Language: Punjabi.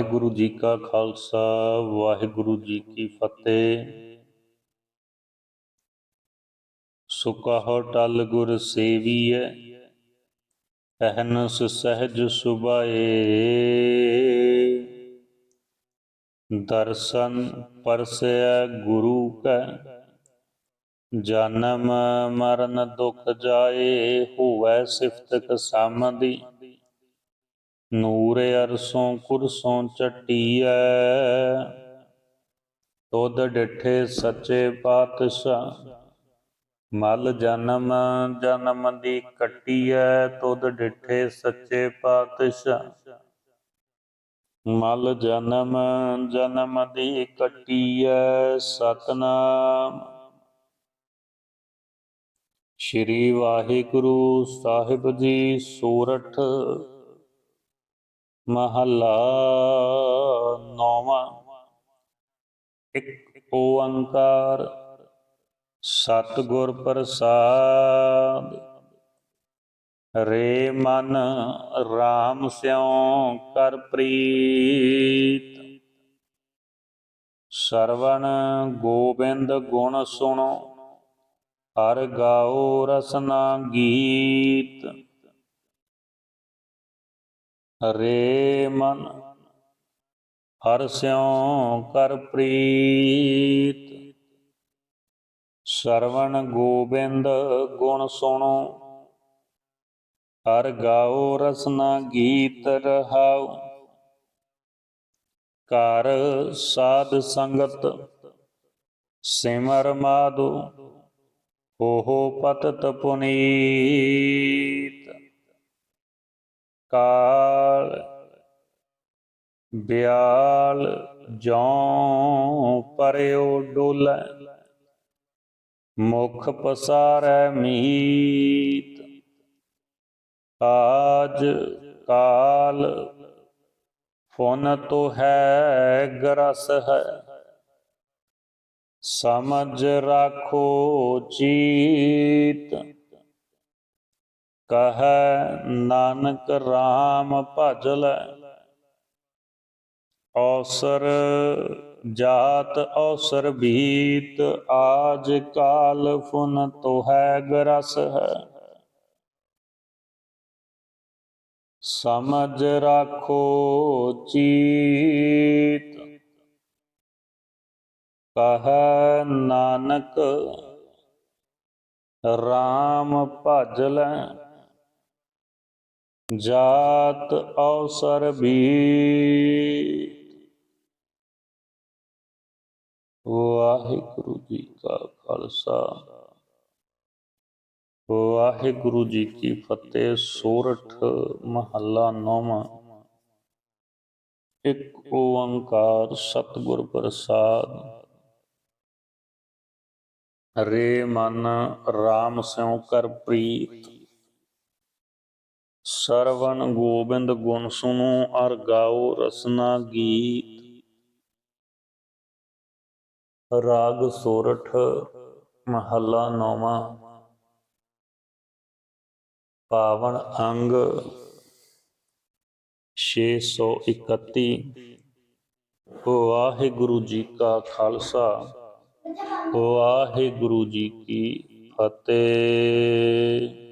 ਵਾਹਿਗੁਰੂ ਜੀ ਕਾ ਖਾਲਸਾ, ਵਾਹਿਗੁਰੂ ਜੀ ਕੀ ਫਤਿਹ। ਸੁਕਹੁ ਟਲ ਗੁਰ ਸੇਵੀਐ, ਅਹਨਸ ਸਹਿਜ ਸੁਭਾਏ। ਦਰਸ਼ਨ ਪਰਸੈ ਗੁਰੂ ਕੈ, ਜਨਮ ਮਰਨ ਦੁਖ ਜਾਏ, ਹੋਵੈ ਸਿਫਤ ਕਸਮਦੀ ਨੂਰ ਅਰਸੋਂ ਕੁਰਸੋਂ ਚਟੀਐ ਤੁਧ ਡਿਠੇ ਸੱਚੇ ਪਾਤਸ਼ਾਹ, ਮਲ ਜਨਮ ਜਨਮ ਦੀ ਕੱਟੀਐ। ਤੁਧ ਡਿਠੇ ਸੱਚੇ ਪਾਤਸ਼ਾਹ, ਮਲ ਜਨਮ ਜਨਮ ਦੀ ਕੱਟੀਐ ਸਤਨਾਮ। ਸ਼੍ਰੀ ਵਾਹਿਗੁਰੂ ਸਾਹਿਬ ਜੀ ਸੂਰਠ ਮਹੱਲਾ ਨੌਵਾਂ। ਇੱਕ ਓੰਕਾਰ ਸਤਿਗੁਰ ਪ੍ਰਸਾਦ। ਰੇ ਮਨ RAM ਸਿਉ ਕਰ ਪ੍ਰੀਤ। ਸਰਵਣ ਗੋਬਿੰਦ ਗੁਣ ਸੁਣੋ, ਹਰ ਗਾਓ ਰਸਨਾ ਗੀਤ। ਰੇ ਮਨ, ਹਰ ਸਿਉ ਕਰ ਪ੍ਰੀਤ। ਸਰਵਣ ਗੋਬਿੰਦ ਗੁਣ ਸੁਣੋ, ਹਰ ਗਾਓ ਰਸਨਾ ਗੀਤ ਰਹਾਉ। ਕਰ ਸਾਧ ਸੰਗਤ, ਸਿਮਰ ਮਾਧੋ ਓਹੋ ਪਤਤ ਪੁਨੀਤ। ਕਾਲ ਬਿਆਲ ਜਉ ਪਰਿਓ ਡੋਲੇ ਮੁਖ ਪਸਾਰੈ ਮੀਤ ਆਜ ਕਾਲ ਫੁਨ ਤੋ ਹੈ ਗਰਸ ਹੈ ਸਮਝ ਰਾਖੋ ਚੀਤ ਕਹੈ ਨਾਨਕ RAM ਭਜ ਲੈ। ਔਸਰ ਜਾਤ ਔਸਰ ਬੀਤ, ਆਜ ਕਾਲ ਫੁਨ ਤੋ ਹੈ ਗਰਸ ਹੈ। ਸਮਝ ਰਾਖੋ ਚੀਤ, ਕਹ ਨਾਨਕ RAM ਭਜ ਲੈ। ਜਾਤ ਔਸਰ ਵੀ ਵਾਹਿਗੁਰੂ ਜੀ ਕਾ ਖਾਲਸਾ। ਵਾਹਿਗੁਰੂ ਜੀ ਕੀ ਫਤਿਹ, ਸੋਰਠ ਮਹੱਲਾ ਨੌਵਾਂ। ਇੱਕ ਓੰਕਾਰ ਸਤਿਗੁਰ ਪ੍ਰਸਾਦ। ਰੇ ਮਨ RAM ਸਿਉ ਕਰ ਪ੍ਰੀਤ। ਸਰਵਣ ਗੋਬਿੰਦ ਗੁਣ ਸੁਨੋ ਅਰ ਗਾਓ ਰਸਨਾ ਗੀਤ। ਰਾਗ ਸੋਰਠ, ਮਹੱਲਾ ਨੌਵਾਂ। ਪਾਵਨ ਅੰਗ 631 ਵਾਹਿਗੁਰੂ ਜੀ ਕਾ ਖਾਲਸਾ, ਵਾਹਿਗੁਰੂ ਜੀ ਕੀ ਫਤਿਹ।